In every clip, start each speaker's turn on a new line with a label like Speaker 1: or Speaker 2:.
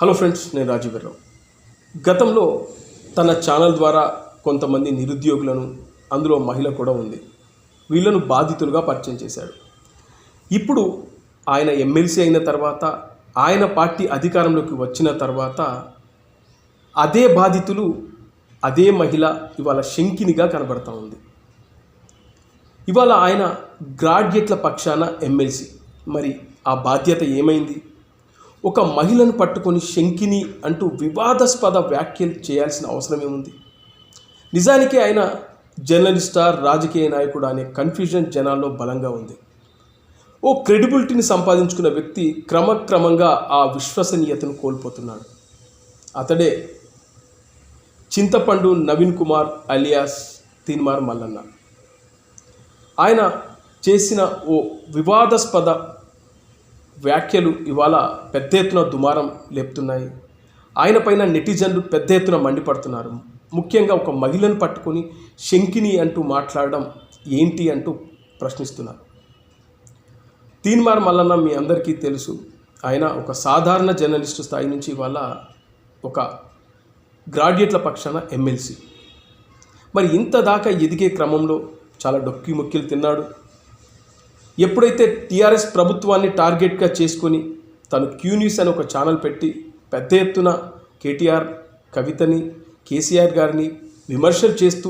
Speaker 1: Hello friends నేను రాజీవరావు గతంలో తన ఛానల్ ద్వారా కొంతమంది నిరుద్యోగులను అందులో మహిళ కూడా ఉంది. వీళ్ళను బాధితులుగా పరిచయం చేశాడు. ఇప్పుడు ఆయన ఎమ్మెల్సీ అయిన తర్వాత ఆయన పార్టీ అధికారంలోకి వచ్చిన తర్వాత అదే బాధితులు అదే మహిళ ఇవాళ శంకినిగా కనబడతా ఉంది. ఇవాళ ఆయన గ్రాడ్యుయేట్ల పక్షాన ఎమ్మెల్సీ. మరి ఆ బాధ్యత ఏమైంది? ఒక మహిళను పట్టుకొని శంకిని అంటూ వివాదాస్పద వ్యాఖ్యలు చేయాల్సిన అవసరం ఏముంది? నిజానికి ఆయన జర్నలిస్టా రాజకీయ నాయకుడు అనే కన్ఫ్యూజన్ జనాల్లో బలంగా ఉంది. ఓ క్రెడిబిలిటీని సంపాదించుకున్న వ్యక్తి క్రమక్రమంగా ఆ విశ్వసనీయతను కోల్పోతున్నాడు. అతడే చింతపండు నవీన్ కుమార్ అలియాస్ తీన్మార్ మల్లన్న. ఆయన చేసిన ఓ వివాదాస్పద వ్యాఖ్యలు ఇవాళ పెద్ద ఎత్తున దుమారం లేపుతున్నాయి. ఆయన పైన నెటిజన్లు పెద్ద ఎత్తున మండిపడుతున్నారు. ముఖ్యంగా ఒక మహిళను పట్టుకొని శంకిని అంటూ మాట్లాడడం ఏంటి అంటూ ప్రశ్నిస్తున్నారు. తీన్మార్ మల్లన్న మీ అందరికీ తెలుసు. ఆయన ఒక సాధారణ జర్నలిస్టు స్థాయి నుంచి ఇవాళ ఒక గ్రాడ్యుయేట్ల పక్షాన ఎమ్మెల్సీ. మరి ఇంత దాకా ఎదిగే క్రమంలో చాలా డొక్కి మొక్కిలు తిన్నాడు. ఎప్పుడైతే టీఆర్ఎస్ ప్రభుత్వాన్ని టార్గెట్గా చేసుకొని తను క్యూ న్యూస్ అని ఒక ఛానల్ పెట్టి పెద్ద ఎత్తున కేటీఆర్ కవితని కేసీఆర్ గారిని విమర్శలు చేస్తూ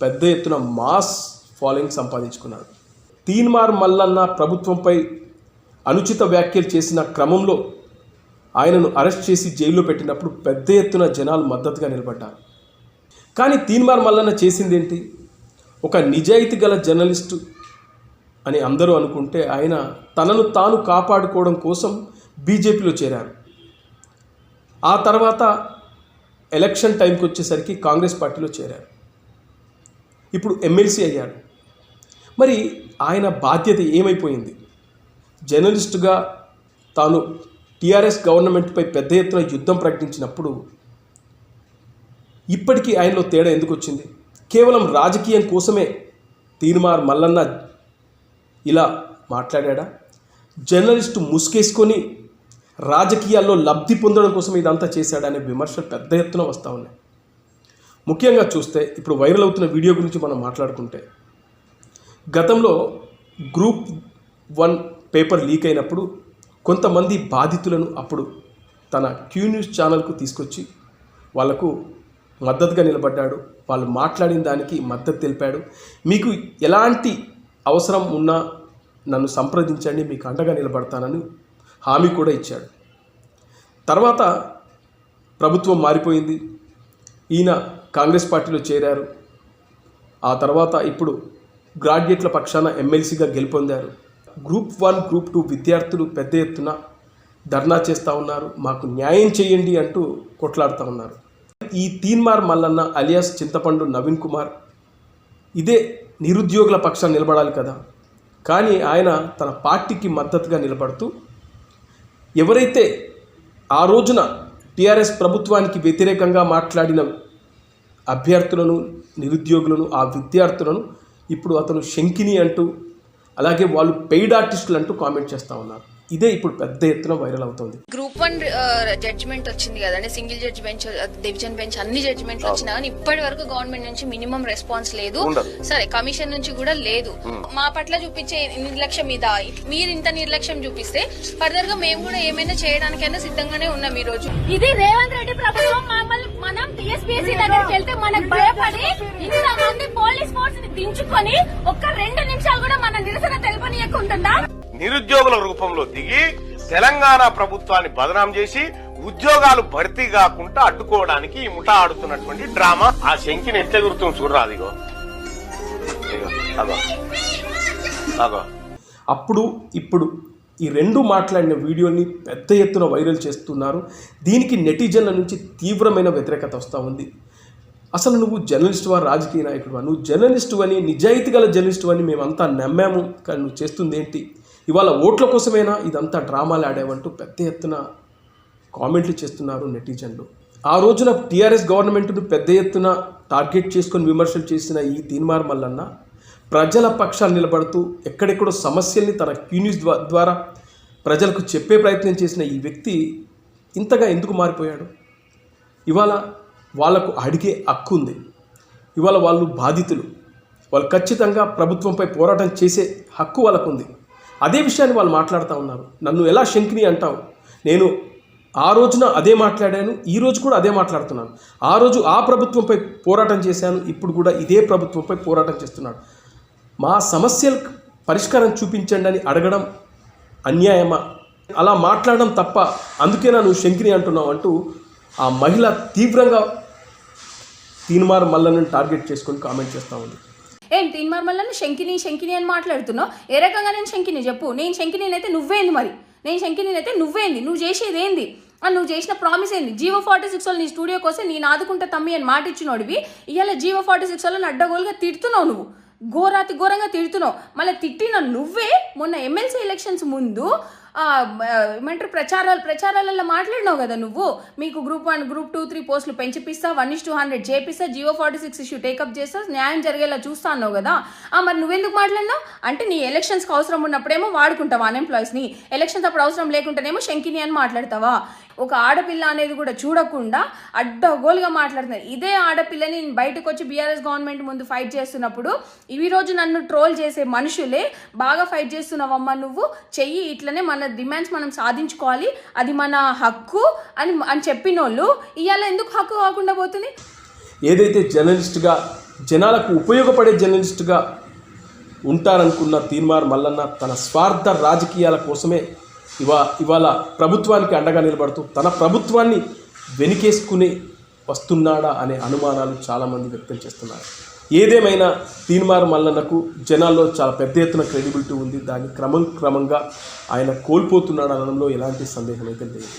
Speaker 1: పెద్ద ఎత్తున మాస్ ఫాలోయింగ్ సంపాదించుకున్నాడు. తీన్మార్ మల్లన్న ప్రభుత్వంపై అనుచిత వ్యాఖ్యలు చేసిన క్రమంలో ఆయనను అరెస్ట్ చేసి జైల్లో పెట్టినప్పుడు పెద్ద ఎత్తున జనాలు మద్దతుగా నిలబడ్డారు. కానీ తీన్మార్ మల్లన్న చేసిందేంటి? ఒక నిజాయితీ గల జర్నలిస్టు అని అందరూ అనుకుంటే ఆయన తనను తాను కాపాడుకోవడం కోసం బీజేపీలో చేరారు. ఆ తర్వాత ఎలక్షన్ టైంకి వచ్చేసరికి కాంగ్రెస్ పార్టీలో చేరారు. ఇప్పుడు ఎమ్మెల్సీ అయ్యాడు. మరి ఆయన బాధ్యత ఏమైపోయింది? జర్నలిస్టుగా తాను టీఆర్ఎస్ గవర్నమెంట్పై పెద్ద ఎత్తున యుద్ధం ప్రకటించినప్పుడు ఇప్పటికీ ఆయనలో తేడా ఎందుకు వచ్చింది? కేవలం రాజకీయం కోసమే తీర్మార్ మల్లన్న ఇలా మాట్లాడా జర్నలిస్టు ముసుకేసుకొని రాజకీయాల్లో లబ్ధి పొందడం కోసం ఇదంతా చేశాడనే విమర్శలు పెద్ద ఎత్తున వస్తూ ఉన్నాయి. ముఖ్యంగా చూస్తే ఇప్పుడు వైరల్ అవుతున్న వీడియో గురించి మనం మాట్లాడుకుంటే గతంలో గ్రూప్ వన్ పేపర్ లీక్ అయినప్పుడు కొంతమంది బాధితులను అప్పుడు తన క్యూ న్యూస్ ఛానల్కు తీసుకొచ్చి వాళ్ళకు మద్దతుగా నిలబడ్డాడు. వాళ్ళు మాట్లాడిన దానికి మద్దతు తెలిపాడు. మీకు ఎలాంటి అవసరం ఉన్నా నన్ను సంప్రదించండి మీకు అండగా నిలబడతానని హామీ కూడా ఇచ్చాడు. తర్వాత ప్రభుత్వం మారిపోయింది. ఈయన కాంగ్రెస్ పార్టీలో చేరారు. ఆ తర్వాత ఇప్పుడు గ్రాడ్యుయేట్ల పక్షాన ఎమ్మెల్సీగా గెలుపొందారు. గ్రూప్ వన్ గ్రూప్ టూ విద్యార్థులు పెద్ద ఎత్తున ధర్నా చేస్తూ ఉన్నారు. మాకు న్యాయం చేయండి అంటూ కొట్లాడుతూ ఉన్నారు. ఈ తీన్మార్ మల్లన్న అలియాస్ చింతపండు నవీన్ కుమార్ ఇదే నిరుద్యోగుల పక్షాన నిలబడాలి కదా. కానీ ఆయన తన పార్టీకి మద్దతుగా నిలబడుతూ ఎవరైతే ఆ రోజున టీఆర్ఎస్ ప్రభుత్వానికి వ్యతిరేకంగా మాట్లాడిన అభ్యర్థులను నిరుద్యోగులను ఆ విద్యార్థులను ఇప్పుడు అతను శంకిని అంటూ అలాగే వాళ్ళు పెయిడ్ ఆర్టిస్టులు అంటూ కామెంట్ చేస్తూ ఉన్నారు. ఇదే ఇప్పుడు పెద్ద ఎత్తున వైరల్ అవుతుంది.
Speaker 2: గ్రూప్ వన్ జడ్జిమెంట్ వచ్చింది కదండి. Single judge bench division bench అన్ని జడ్జిమెంట్లు వచ్చినా కానీ ఇప్పటి వరకు గవర్నమెంట్ నుంచి మినిమం రెస్పాన్స్ లేదు. సరే కమిషన్ నుంచి కూడా లేదు. మా పట్ల చూపించే నిర్లక్ష్యం మీద మీరు ఇంత నిర్లక్ష్యం చూపిస్తే ఫర్దర్గా మేము కూడా ఏమైనా చేయడానికైనా సిద్ధంగానే ఉన్నాం ఈ రోజు
Speaker 3: ఇది రేవంత్ రెడ్డి ప్రభుత్వం. మమ్మల్ని మనం టీఎస్పీఎస్సీ దగ్గరికి వెళ్తే మనకు భయపడి ఇంతమంది పోలీస్ ఫోర్స్ని దించుకొని ఒక్క రెండు నిమిషాలు కూడా మన నిరసన
Speaker 4: నిరుద్యోగుల రూపంలో దిగి తెలంగాణ ప్రభుత్వాన్ని బదనాం చేసి ఉద్యోగాలు భర్తీ కాకుండా అడ్డుకోవడానికి ఈ ముఠా ఆడుతున్నటువంటి డ్రామా. ఆ శంకిని ఎట్లా గుర్తుంది చూడరాదిగో అదో ఇగో,
Speaker 1: అప్పుడు ఇప్పుడు ఈ రెండు మాట్లాడిన వీడియోని పెద్ద ఎత్తున వైరల్ చేస్తున్నారు. దీనికి నెటిజన్ల నుంచి తీవ్రమైన వ్యతిరేకత వస్తూ ఉంది. అసలు నువ్వు జర్నలిస్టు వా రాజకీయ నాయకుడు నువ్వు జర్నలిస్టు అని నిజాయితీ గల జర్నలిస్టు అని మేమంతా నమ్మాము. కానీ నువ్వు చేస్తుంది ఏంటి ఇవాళ ఓట్ల కోసమేనా ఇదంతా డ్రామాలు ఆడేవంటూ పెద్ద ఎత్తున కామెంట్లు చేస్తున్నారు నెటిజన్లు. ఆ రోజున టీఆర్ఎస్ గవర్నమెంట్ను పెద్ద ఎత్తున టార్గెట్ చేసుకొని విమర్శలు చేసిన ఈ తీన్మార్ మల్లన్న ప్రజల పక్షాలు నిలబడుతూ ఎక్కడెక్కడో సమస్యల్ని తన క్యూన్యూస్ ద్వారా ప్రజలకు చెప్పే ప్రయత్నం చేసిన ఈ వ్యక్తి ఇంతగా ఎందుకు మారిపోయాడు? ఇవాళ వాళ్ళకు అడిగే హక్కు ఉంది. ఇవాళ వాళ్ళు బాధితులు. వాళ్ళు ఖచ్చితంగా ప్రభుత్వంపై పోరాటం చేసే హక్కు వాళ్ళకు ఉంది అదే విషయాన్ని వాళ్ళు మాట్లాడుతూ ఉన్నారు. నన్ను ఎలా శంకిని అంటావు? నేను ఆ రోజున అదే మాట్లాడాను ఈ రోజు కూడా అదే మాట్లాడుతున్నాను. ఆ రోజు ఆ ప్రభుత్వంపై పోరాటం చేశాను ఇప్పుడు కూడా ఇదే ప్రభుత్వంపై పోరాటం చేస్తున్నాడు. మా సమస్యలు పరిష్కారం చూపించండి అని అడగడం అన్యాయమా? అలా మాట్లాడడం తప్ప అందుకే నువ్వు శంకిని అంటున్నావు అంటూ ఆ మహిళ తీవ్రంగా తీన్మార్ మల్లని టార్గెట్ చేసుకొని కామెంట్ చేస్తూ ఉంది.
Speaker 3: ఏం తీన్ మళ్ళీ శంకిని శంకిని అని మాట్లాడుతున్నావు? ఏ రకంగా నేను శంకిని? చెప్పు. నేను శంకిని అయితే నువ్వేంది మరి? నేను శంకిని అయితే నువ్వేంది? నువ్వు చేసేది ఏంది అని నువ్వు చేసిన ప్రామిస్ ఏంది? జీవో ఫార్టీ సిక్స్ వాళ్ళు నీ స్టూడియో కోసం నేను ఆదుకుంటా తమ్మి అని మాట ఇచ్చినోడివి. ఇవాళ జీవో ఫార్టీ సిక్స్ వాళ్ళని అడ్డగోలుగా తిడుతున్నావు నువ్వు. ఘోరాతి ఘోరంగా తిడుతున్నావు. మళ్ళీ తిట్టిన నువ్వే మొన్న ఎమ్మెల్సీ ఎలక్షన్స్ ముందు ఏమంటారు ప్రచారాలు ప్రచారాలలో మాట్లాడినావు కదా నువ్వు? మీకు group one group two three పోస్టులు పెంచిపిస్తా వన్ ఇస్ టూ హండ్రెడ్ చేపిస్తా GO forty six issue take up చేస్తా న్యాయం జరిగేలా చూస్తా అన్నావు కదా? ఆ, మరి నువ్వెందుకు మాట్లాడినావు? అంటే నీ ఎలక్షన్స్కి అవసరం ఉన్నప్పుడేమో వాడుకుంటావా అన్ఎంప్లాయీస్ని ఎలక్షన్స్ అప్పుడు అవసరం లేకుంటేనేమో శంకిని అని మాట్లాడతావా? ఒక ఆడపిల్ల అనేది కూడా చూడకుండా అడ్డగోలుగా మాట్లాడుతున్నారు. ఇదే ఆడపిల్లని నేను బయటకు వచ్చి బీఆర్ఎస్ గవర్నమెంట్ ముందు ఫైట్ చేస్తున్నప్పుడు ఈ రోజు నన్ను ట్రోల్ చేసే మనుషులే బాగా ఫైట్ చేస్తున్నావమ్మా నువ్వు చెయ్యి ఇట్లనే మన డిమాండ్స్ మనం సాధించుకోవాలి అది మన హక్కు అని అని చెప్పినోళ్ళు ఇవాళ ఎందుకు హక్కు కాకుండా పోతుంది?
Speaker 1: ఏదైతే జర్నలిస్ట్గా జనాలకు ఉపయోగపడే జర్నలిస్ట్గా ఉంటారనుకున్న తీర్మార్ మల్లన్న తన స్వార్థ రాజకీయాల కోసమే ఇవా ఇవాళ ప్రభుత్వానికి అండగా నిలబడుతూ తన ప్రభుత్వాన్ని వెనుకేసుకుని వస్తున్నాడా అనే అనుమానాలు చాలామంది వ్యక్తం చేస్తున్నారు. ఏదేమైనా తీన్మార్ మల్లన్నకు జనాల్లో చాలా పెద్ద ఎత్తున క్రెడిబిలిటీ ఉంది. దాన్ని క్రమం క్రమంగా ఆయన కోల్పోతున్నాడు అనడంలో ఎలాంటి సందేహం అయితే లేదు.